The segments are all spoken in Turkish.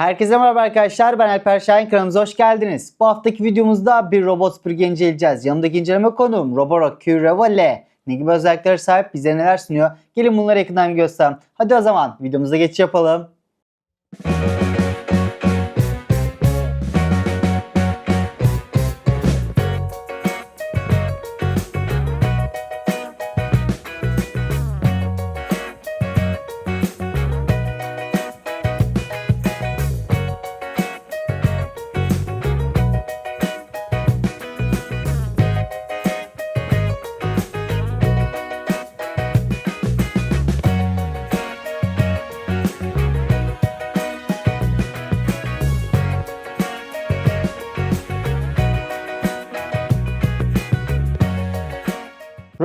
Herkese merhaba arkadaşlar. Ben Alper Şahin kanalımıza hoş geldiniz. Bu haftaki videomuzda bir robot süpürge inceleyeceğiz. Yanımdaki inceleme konuğum Roborock Cureva L. Ne gibi özelliklere sahip bize neler sunuyor? Gelin bunları yakından göstereyim. Hadi o zaman videomuza geçiş yapalım.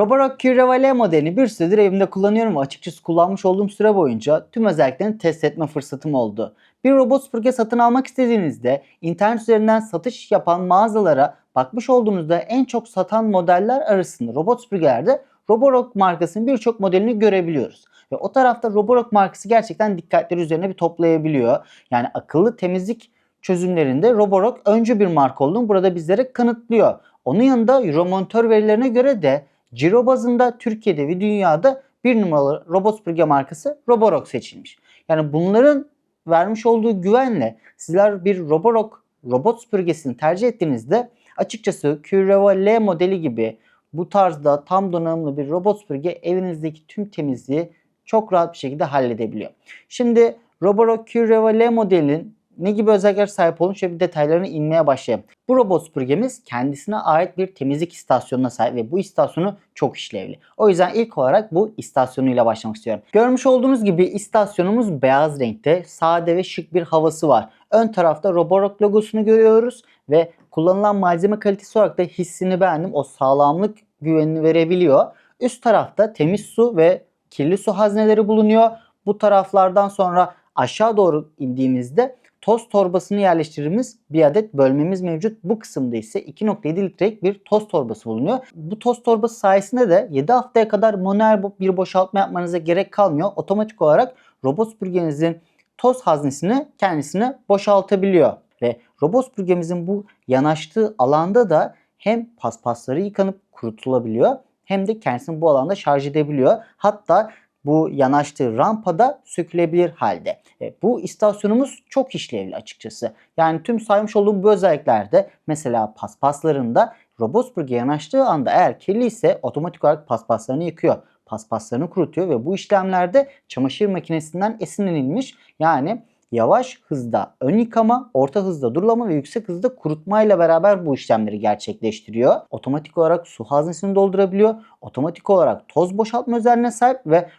Roborock Cureva L modelini bir süredir evimde kullanıyorum ve açıkçası kullanmış olduğum süre boyunca tüm özelliklerini test etme fırsatım oldu. Bir robot süpürge satın almak istediğinizde internet üzerinden satış yapan mağazalara bakmış olduğunuzda en çok satan modeller arasında robot süpürgelerde Roborock markasının birçok modelini görebiliyoruz. Ve o tarafta Roborock markası gerçekten dikkatleri üzerine bir toplayabiliyor. Yani akıllı temizlik çözümlerinde Roborock öncü bir marka olduğunu burada bizlere kanıtlıyor. Onun yanında Euromonitor verilerine göre de Ciro bazında Türkiye'de ve dünyada bir numaralı robot süpürge markası Roborock seçilmiş. Yani bunların vermiş olduğu güvenle sizler bir Roborock robot süpürgesini tercih ettiğinizde açıkçası Cureva L modeli gibi bu tarzda tam donanımlı bir robot süpürge evinizdeki tüm temizliği çok rahat bir şekilde halledebiliyor. Şimdi Roborock Cureva L modelinin ne gibi özellikler sahip olduğunu şöyle bir detaylarına inmeye başlayalım. Bu robot süpürgemiz kendisine ait bir temizlik istasyonuna sahip ve bu istasyonu çok işlevli. O yüzden ilk olarak bu istasyonuyla başlamak istiyorum. Görmüş olduğunuz gibi istasyonumuz beyaz renkte, sade ve şık bir havası var. Ön tarafta Roborock logosunu görüyoruz ve kullanılan malzeme kalitesi olarak da hissini beğendim. O sağlamlık güvenini verebiliyor. Üst tarafta temiz su ve kirli su hazneleri bulunuyor. Bu taraflardan sonra aşağı doğru indiğimizde toz torbasını yerleştirdiğimiz bir adet bölmemiz mevcut. Bu kısımda ise 2.7 litrelik bir toz torbası bulunuyor. Bu toz torbası sayesinde de 7 haftaya kadar manuel bir boşaltma yapmanıza gerek kalmıyor. Otomatik olarak robot süpürgenizin toz haznesini kendisine boşaltabiliyor. Ve robot süpürgemizin bu yanaştığı alanda da hem paspasları yıkanıp kurutulabiliyor hem de kendisini bu alanda şarj edebiliyor. Hatta bu yanaştığı rampada sökülebilir halde. E, bu istasyonumuz çok işlevli açıkçası. Yani tüm saymış olduğum bu özelliklerde mesela paspaslarında robot süpürge yanaştığı anda eğer kirli ise otomatik olarak paspaslarını yıkıyor. Paspaslarını kurutuyor ve bu işlemlerde çamaşır makinesinden esinlenilmiş yani yavaş hızda ön yıkama, orta hızda durulama ve yüksek hızda kurutma ile beraber bu işlemleri gerçekleştiriyor. Otomatik olarak su haznesini doldurabiliyor. Otomatik olarak toz boşaltma özelliğine sahip ve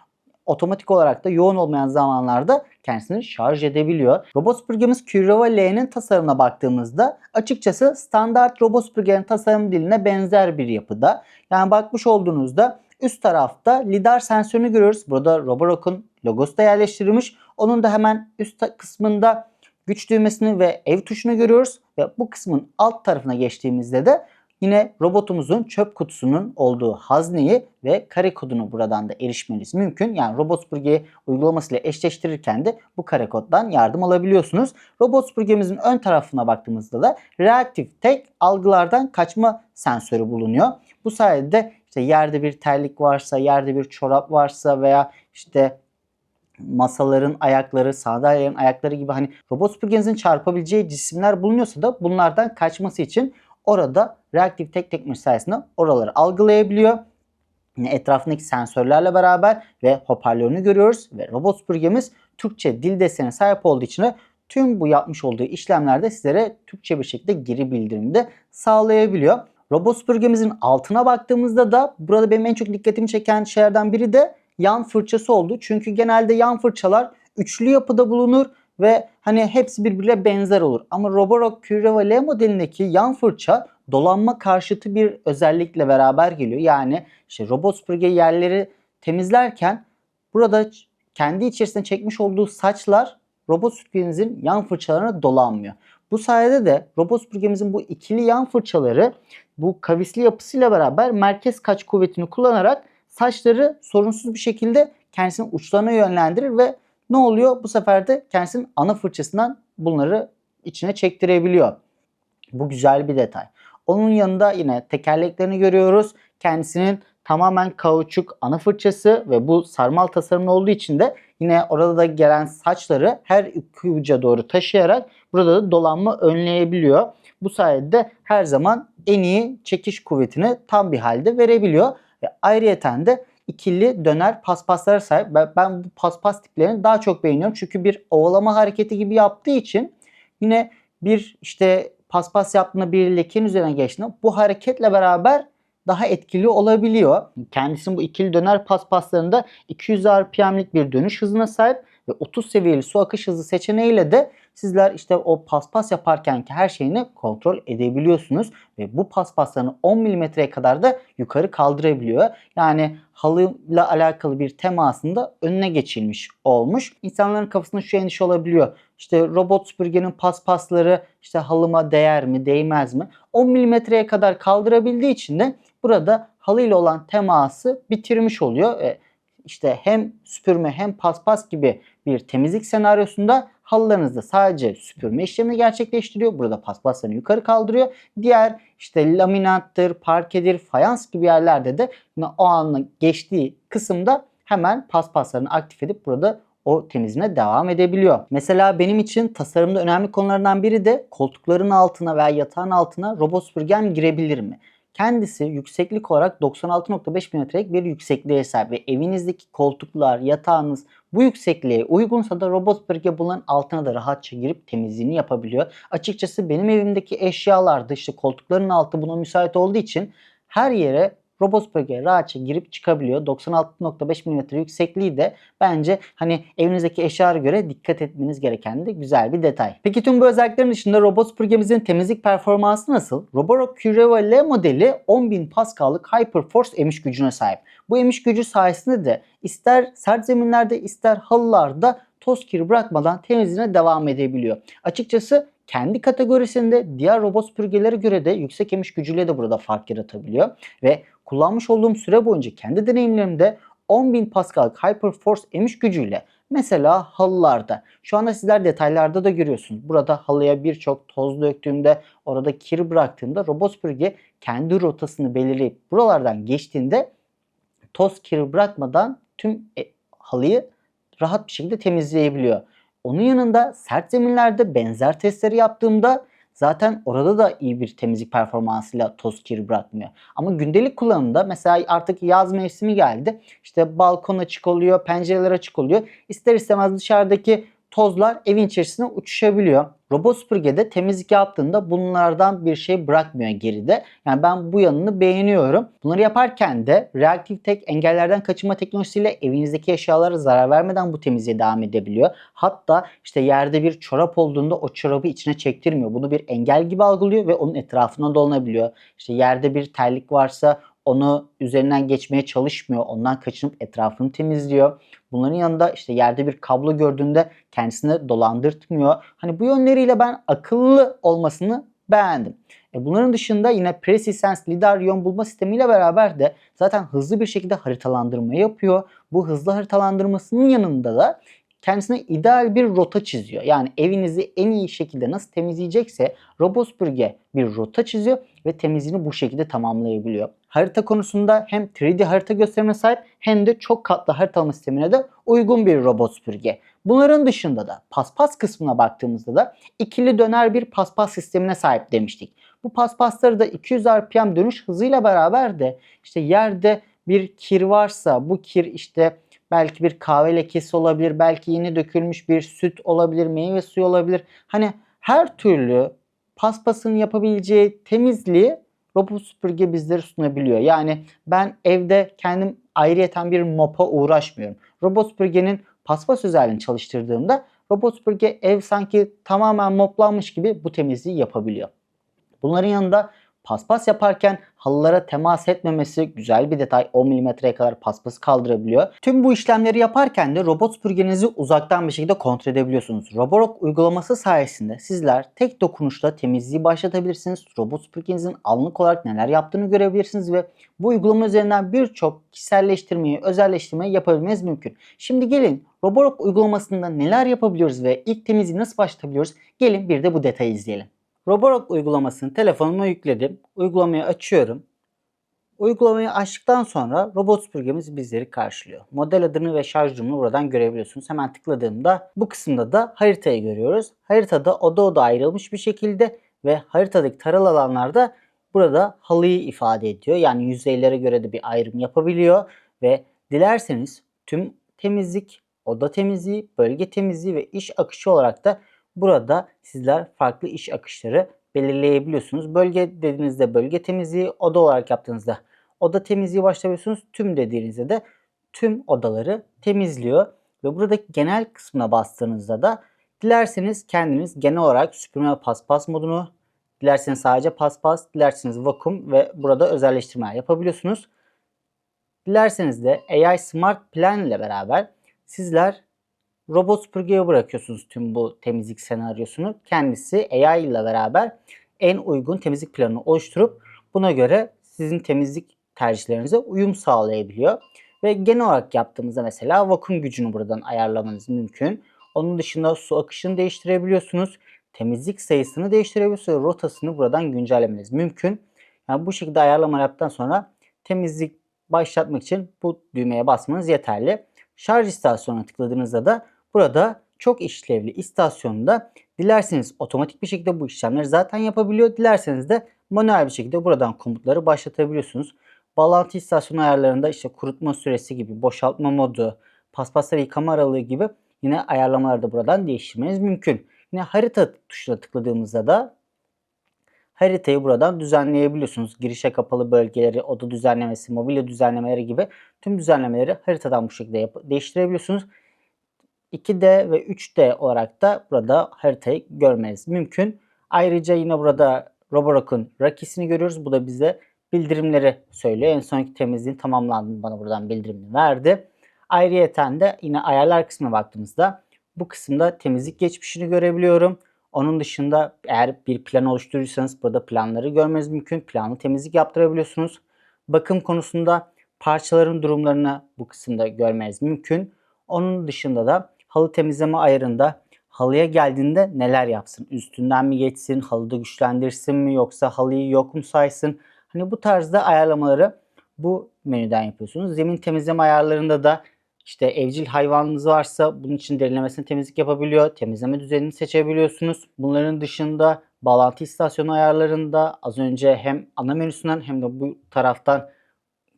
otomatik olarak da yoğun olmayan zamanlarda kendisini şarj edebiliyor. Robot süpürgemiz Curva L'nin tasarımına baktığımızda açıkçası standart robot süpürgenin tasarım diline benzer bir yapıda. Yani bakmış olduğunuzda üst tarafta lidar sensörünü görüyoruz. Burada Roborock'un logosu da yerleştirilmiş. Onun da hemen üst kısmında güç düğmesini ve ev tuşunu görüyoruz. Ve bu kısmın alt tarafına geçtiğimizde de Yine robotumuzun çöp kutusunun olduğu hazneyi ve kare kodunu buradan da erişmeniz mümkün. Yani robot süpürge uygulamasıyla eşleştirirken de bu kare koddan yardım alabiliyorsunuz. Robot süpürgemizin ön tarafına baktığımızda da reaktif tek algılardan kaçma sensörü bulunuyor. Bu sayede işte yerde bir terlik varsa, yerde bir çorap varsa veya işte masaların ayakları, sandalyelerin ayakları gibi hani robot süpürgenizin çarpabileceği cisimler bulunuyorsa da bunlardan kaçması için orada reaktif tek teknoloji sayesinde oraları algılayabiliyor. Yine etrafındaki sensörlerle beraber ve hoparlörünü görüyoruz ve robot süpürgemiz Türkçe dil desenine sahip olduğu için tüm bu yapmış olduğu işlemlerde sizlere Türkçe bir şekilde geri bildirim de sağlayabiliyor. Robot süpürgemizin altına baktığımızda da burada benim en çok dikkatimi çeken şeylerden biri de yan fırçası oldu. Çünkü genelde yan fırçalar üçlü yapıda bulunur ve hani hepsi birbirine benzer olur. Ama Roborock Curva L modelindeki yan fırça dolanma karşıtı bir özellikle beraber geliyor. Yani işte robot süpürge yerleri temizlerken burada kendi içerisinde çekmiş olduğu saçlar robot süpürgemizin yan fırçalarına dolanmıyor. Bu sayede de robot süpürgemizin bu ikili yan fırçaları bu kavisli yapısıyla beraber merkez kaç kuvvetini kullanarak saçları sorunsuz bir şekilde kendisinin uçlarına yönlendirir ve ne oluyor? Bu sefer de kendisinin ana fırçasından bunları içine çektirebiliyor. Bu güzel bir detay. Onun yanında yine tekerleklerini görüyoruz. Kendisinin tamamen kauçuk ana fırçası ve bu sarmal tasarımlı olduğu için de yine orada da gelen saçları her iki uca doğru taşıyarak burada da dolanma önleyebiliyor. Bu sayede her zaman en iyi çekiş kuvvetini tam bir halde verebiliyor. Ve ayrıyeten de ikili döner paspaslara sahip. Ben, ben bu paspas tiplerini daha çok beğeniyorum. Çünkü bir ovalama hareketi gibi yaptığı için yine bir işte paspas yaptığında bir lekenin üzerine geçtiğinde bu hareketle beraber daha etkili olabiliyor. Kendisinin bu ikili döner paspaslarında 200 RPM'lik bir dönüş hızına sahip ve 30 seviyeli su akış hızı seçeneğiyle de sizler işte o paspas yaparken ki her şeyini kontrol edebiliyorsunuz ve bu paspaslarını 10 milimetreye kadar da yukarı kaldırabiliyor. Yani halıyla alakalı bir temasında önüne geçilmiş olmuş. İnsanların kafasında şu endişe olabiliyor. İşte robot süpürgenin paspasları işte halıma değer mi değmez mi? 10 milimetreye kadar kaldırabildiği için de burada halıyla olan teması bitirmiş oluyor. E, işte hem süpürme hem paspas gibi bir temizlik senaryosunda halılarınızda sadece süpürme işlemini gerçekleştiriyor. Burada paspaslarını yukarı kaldırıyor. Diğer işte laminattır, parkedir, fayans gibi yerlerde de o anla geçtiği kısımda hemen paspaslarını aktif edip burada o temizliğine devam edebiliyor. Mesela benim için tasarımda önemli konulardan biri de koltukların altına veya yatağın altına robot süpürgem girebilir mi? Kendisi yükseklik olarak 96.5 mm'lik bir yüksekliğe sahip ve evinizdeki koltuklar, yatağınız bu yüksekliğe uygunsa da robot süpürge bunların altına da rahatça girip temizliğini yapabiliyor. Açıkçası benim evimdeki eşyalarda işte koltukların altı buna müsait olduğu için her yere robot rahatça girip çıkabiliyor. 96.5 mm yüksekliği de bence hani evinizdeki eşyalara göre dikkat etmeniz gereken de güzel bir detay. Peki tüm bu özelliklerin dışında robot temizlik performansı nasıl? Roborock Cureva L modeli 10.000 Pascal'lık Hyperforce emiş gücüne sahip. Bu emiş gücü sayesinde de ister sert zeminlerde ister halılarda toz kir bırakmadan temizliğine devam edebiliyor. Açıkçası kendi kategorisinde diğer robot süpürgelere göre de yüksek emiş gücüyle de burada fark yaratabiliyor. Ve kullanmış olduğum süre boyunca kendi deneyimlerimde 10.000 Pascal Hyperforce emiş gücüyle mesela halılarda şu anda sizler detaylarda da görüyorsunuz. Burada halıya birçok toz döktüğümde orada kir bıraktığımda robot süpürge kendi rotasını belirleyip buralardan geçtiğinde toz kir bırakmadan tüm e, halıyı rahat bir şekilde temizleyebiliyor. Onun yanında sert zeminlerde benzer testleri yaptığımda zaten orada da iyi bir temizlik performansıyla toz kir bırakmıyor. Ama gündelik kullanımda mesela artık yaz mevsimi geldi. İşte balkon açık oluyor, pencereler açık oluyor. İster istemez dışarıdaki tozlar evin içerisine uçuşabiliyor. Robot süpürgede temizlik yaptığında bunlardan bir şey bırakmıyor geride. Yani ben bu yanını beğeniyorum. Bunları yaparken de reaktif tek engellerden kaçınma teknolojisiyle evinizdeki eşyalara zarar vermeden bu temizliğe devam edebiliyor. Hatta işte yerde bir çorap olduğunda o çorabı içine çektirmiyor. Bunu bir engel gibi algılıyor ve onun etrafına dolanabiliyor. İşte yerde bir terlik varsa onu üzerinden geçmeye çalışmıyor. Ondan kaçınıp etrafını temizliyor. Bunların yanında işte yerde bir kablo gördüğünde kendisini dolandırtmıyor. Hani bu yönleriyle ben akıllı olmasını beğendim. E bunların dışında yine PreciSense lidar yön bulma sistemiyle beraber de zaten hızlı bir şekilde haritalandırma yapıyor. Bu hızlı haritalandırmasının yanında da kendisine ideal bir rota çiziyor. Yani evinizi en iyi şekilde nasıl temizleyecekse robot süpürge bir rota çiziyor ve temizliğini bu şekilde tamamlayabiliyor. Harita konusunda hem 3D harita gösterimine sahip hem de çok katlı haritalama sistemine de uygun bir robot süpürge. Bunların dışında da paspas kısmına baktığımızda da ikili döner bir paspas sistemine sahip demiştik. Bu paspasları da 200 RPM dönüş hızıyla beraber de işte yerde bir kir varsa bu kir işte belki bir kahve lekesi olabilir, belki yeni dökülmüş bir süt olabilir, meyve suyu olabilir. Hani her türlü paspasın yapabileceği temizliği robot süpürge bizlere sunabiliyor. Yani ben evde kendim ayrıyeten bir mopa uğraşmıyorum. Robot süpürgenin paspas özelliğini çalıştırdığımda robot süpürge ev sanki tamamen moplanmış gibi bu temizliği yapabiliyor. Bunların yanında paspas yaparken halılara temas etmemesi güzel bir detay. 10 mm'ye kadar paspası kaldırabiliyor. Tüm bu işlemleri yaparken de robot süpürgenizi uzaktan bir şekilde kontrol edebiliyorsunuz. Roborock uygulaması sayesinde sizler tek dokunuşla temizliği başlatabilirsiniz. Robot süpürgenizin anlık olarak neler yaptığını görebilirsiniz ve bu uygulama üzerinden birçok kişiselleştirmeyi, özelleştirmeyi yapabilmeniz mümkün. Şimdi gelin Roborock uygulamasında neler yapabiliyoruz ve ilk temizliği nasıl başlatabiliyoruz? Gelin bir de bu detayı izleyelim. Roborock uygulamasını telefonuma yükledim. Uygulamayı açıyorum. Uygulamayı açtıktan sonra robot süpürgemiz bizleri karşılıyor. Model adını ve şarj durumunu buradan görebiliyorsunuz. Hemen tıkladığımda bu kısımda da haritayı görüyoruz. Haritada oda oda ayrılmış bir şekilde ve haritadaki taralı alanlarda burada halıyı ifade ediyor. Yani yüzeylere göre de bir ayrım yapabiliyor ve dilerseniz tüm temizlik, oda temizliği, bölge temizliği ve iş akışı olarak da burada sizler farklı iş akışları belirleyebiliyorsunuz. Bölge dediğinizde bölge temizliği, oda olarak yaptığınızda oda temizliği başlayabiliyorsunuz. Tüm dediğinizde de tüm odaları temizliyor. Ve buradaki genel kısmına bastığınızda da dilerseniz kendiniz genel olarak süpürme paspas modunu, dilerseniz sadece paspas, dilerseniz vakum ve burada özelleştirmeler yapabiliyorsunuz. Dilerseniz de AI Smart Plan ile beraber sizler robot süpürgeye bırakıyorsunuz tüm bu temizlik senaryosunu. Kendisi AI ile beraber en uygun temizlik planını oluşturup buna göre sizin temizlik tercihlerinize uyum sağlayabiliyor. Ve genel olarak yaptığımızda mesela vakum gücünü buradan ayarlamanız mümkün. Onun dışında su akışını değiştirebiliyorsunuz. Temizlik sayısını değiştirebiliyorsunuz. Rotasını buradan güncellemeniz mümkün. Yani bu şekilde ayarlama yaptıktan sonra temizlik başlatmak için bu düğmeye basmanız yeterli. Şarj istasyonuna tıkladığınızda da burada çok işlevli istasyonunda dilerseniz otomatik bir şekilde bu işlemleri zaten yapabiliyor. Dilerseniz de manuel bir şekilde buradan komutları başlatabiliyorsunuz. Bağlantı istasyonu ayarlarında işte kurutma süresi gibi, boşaltma modu, paspasları yıkama aralığı gibi yine ayarlamaları da buradan değiştirmeniz mümkün. Yine harita tuşuna tıkladığımızda da haritayı buradan düzenleyebiliyorsunuz. Girişe kapalı bölgeleri, oda düzenlemesi, mobilya düzenlemeleri gibi tüm düzenlemeleri haritadan bu şekilde değiştirebiliyorsunuz. 2D ve 3D olarak da burada haritayı görmeniz mümkün. Ayrıca yine burada Roborock'un rakisini görüyoruz. Bu da bize bildirimleri söylüyor. En sonki temizliğin tamamlandığını bana buradan bildirimini verdi. Ayrıyeten de yine ayarlar kısmına baktığımızda bu kısımda temizlik geçmişini görebiliyorum. Onun dışında eğer bir plan oluşturursanız burada planları görmeniz mümkün. Planlı temizlik yaptırabiliyorsunuz. Bakım konusunda parçaların durumlarını bu kısımda görmeniz mümkün. Onun dışında da halı temizleme ayarında halıya geldiğinde neler yapsın? Üstünden mi geçsin, halıda güçlendirsin mi yoksa halıyı yok mu saysın? Hani bu tarzda ayarlamaları bu menüden yapıyorsunuz. Zemin temizleme ayarlarında da işte evcil hayvanınız varsa bunun için derinlemesine temizlik yapabiliyor. Temizleme düzenini seçebiliyorsunuz. Bunların dışında bağlantı istasyonu ayarlarında az önce hem ana menüsünden hem de bu taraftan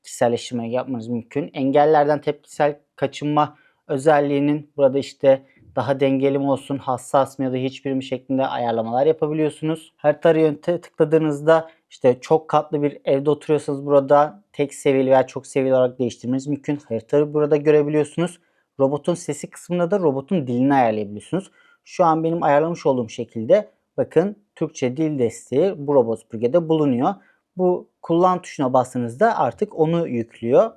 kişiselleştirme yapmanız mümkün. Engellerden tepkisel kaçınma özelliğinin burada işte daha dengeli mi olsun, hassas mı ya da hiçbir mi şeklinde ayarlamalar yapabiliyorsunuz. Harita yönte tıkladığınızda işte çok katlı bir evde oturuyorsanız burada tek seviyeli veya çok seviyeli olarak değiştirmeniz mümkün. Haritayı burada görebiliyorsunuz. Robotun sesi kısmında da robotun dilini ayarlayabiliyorsunuz. Şu an benim ayarlamış olduğum şekilde bakın Türkçe dil desteği bu robot süpürgede bulunuyor. Bu kullan tuşuna bastığınızda artık onu yüklüyor.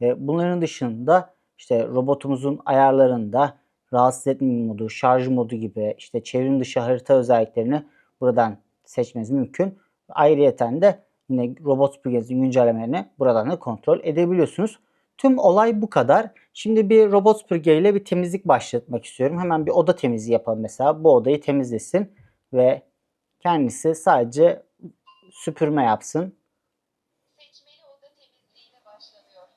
Bunların dışında işte robotumuzun ayarlarında rahatsız etme modu, şarj modu gibi işte çevrim dışı harita özelliklerini buradan seçmeniz mümkün. Ayrıyeten de yine robot süpürgenizin güncellemelerini buradan da kontrol edebiliyorsunuz. Tüm olay bu kadar. Şimdi bir robot süpürgeyle bir temizlik başlatmak istiyorum. Hemen bir oda temizliği yapalım mesela. Bu odayı temizlesin ve kendisi sadece süpürme yapsın. Seçmeli oda temizliğine başlanıyor.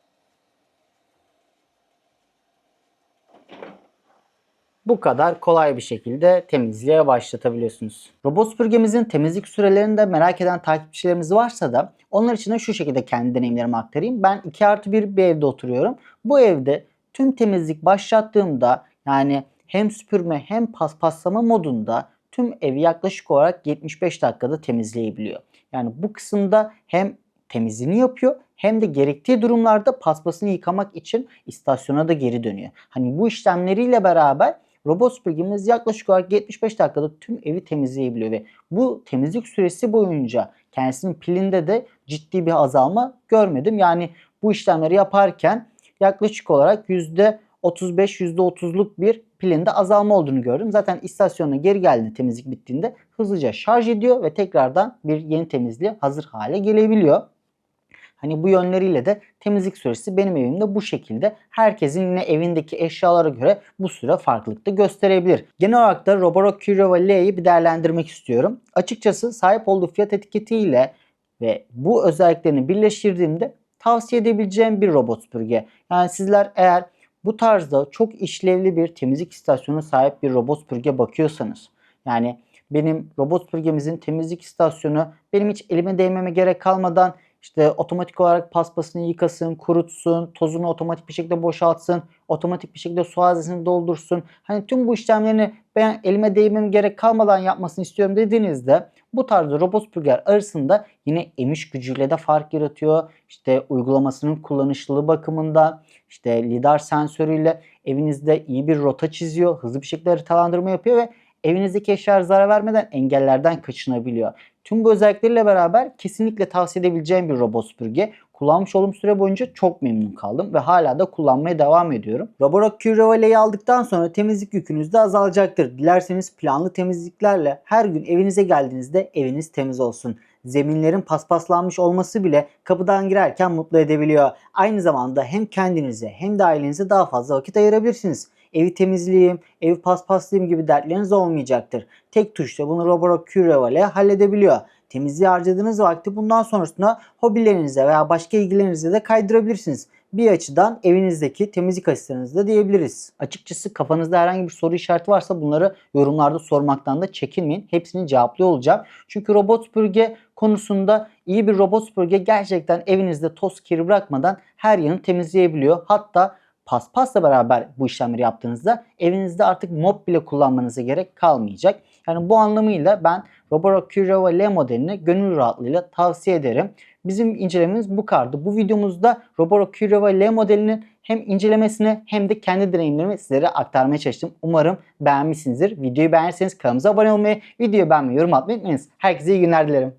Bu kadar kolay bir şekilde temizliğe başlatabiliyorsunuz. Robot süpürgemizin temizlik sürelerini de merak eden takipçilerimiz varsa da onlar için de şu şekilde kendi deneyimlerimi aktarayım. Ben 2 artı 1 bir evde oturuyorum. Bu evde tüm temizlik başlattığımda yani hem süpürme hem paspaslama modunda tüm evi yaklaşık olarak 75 dakikada temizleyebiliyor. Yani bu kısımda hem temizliğini yapıyor hem de gerektiği durumlarda paspasını yıkamak için istasyona da geri dönüyor. Hani bu işlemleriyle beraber robot süpürgemiz yaklaşık olarak 75 dakikada tüm evi temizleyebiliyor ve bu temizlik süresi boyunca kendisinin pilinde de ciddi bir azalma görmedim. Yani bu işlemleri yaparken yaklaşık olarak %35-%30'luk bir pilinde azalma olduğunu gördüm. Zaten istasyona geri geldiğinde temizlik bittiğinde hızlıca şarj ediyor ve tekrardan bir yeni temizliğe hazır hale gelebiliyor. Hani bu yönleriyle de temizlik süresi benim evimde bu şekilde. Herkesin yine evindeki eşyalara göre bu süre farklılık da gösterebilir. Genel olarak da Roborock Curiova L'yi bir değerlendirmek istiyorum. Açıkçası sahip olduğu fiyat etiketiyle ve bu özelliklerini birleştirdiğimde tavsiye edebileceğim bir robot süpürge. Yani sizler eğer bu tarzda çok işlevli bir temizlik istasyonu sahip bir robot süpürge bakıyorsanız yani benim robot süpürgemizin temizlik istasyonu benim hiç elime değmeme gerek kalmadan işte otomatik olarak paspasını yıkasın, kurutsun, tozunu otomatik bir şekilde boşaltsın, otomatik bir şekilde su haznesini doldursun. Hani tüm bu işlemlerini ben elime değmem gerek kalmadan yapmasını istiyorum dediğinizde bu tarzda robot süpürgeler arasında yine emiş gücüyle de fark yaratıyor. İşte uygulamasının kullanışlılığı bakımından işte lidar sensörüyle evinizde iyi bir rota çiziyor. Hızlı bir şekilde haritalandırma yapıyor ve evinizdeki eşyalara zarar vermeden engellerden kaçınabiliyor. Tüm bu özellikleriyle beraber kesinlikle tavsiye edebileceğim bir robot süpürge. Kullanmış olduğum süre boyunca çok memnun kaldım ve hala da kullanmaya devam ediyorum. Roborock Curio'yu aldıktan sonra temizlik yükünüz de azalacaktır. Dilerseniz planlı temizliklerle her gün evinize geldiğinizde eviniz temiz olsun. Zeminlerin paspaslanmış olması bile kapıdan girerken mutlu edebiliyor. Aynı zamanda hem kendinize hem de ailenize daha fazla vakit ayırabilirsiniz. Evi temizleyeyim, evi paspaslayayım gibi dertleriniz olmayacaktır. Tek tuşla bunu Roborock Curio ile halledebiliyor. Temizliğe harcadığınız vakti bundan sonrasında hobilerinize veya başka ilgilerinize de kaydırabilirsiniz. Bir açıdan evinizdeki temizlik asistanınız da diyebiliriz. Açıkçası kafanızda herhangi bir soru işareti varsa bunları yorumlarda sormaktan da çekinmeyin. Hepsini cevaplıyor olacağım. Çünkü robot süpürge konusunda iyi bir robot süpürge gerçekten evinizde toz kiri bırakmadan her yanı temizleyebiliyor. Hatta paspasla beraber bu işlemleri yaptığınızda evinizde artık mop bile kullanmanıza gerek kalmayacak. Yani bu anlamıyla ben Roborock Curioa L modelini gönül rahatlığıyla tavsiye ederim. Bizim incelememiz bu kadardı. Bu videomuzda Roborock Curioa L modelinin hem incelemesini hem de kendi deneyimlerimi sizlere aktarmaya çalıştım. Umarım beğenmişsinizdir. Videoyu beğenirseniz kanalımıza abone olmayı, videoyu beğenmeyi, yorum atmayı unutmayınız. Herkese iyi günler dilerim.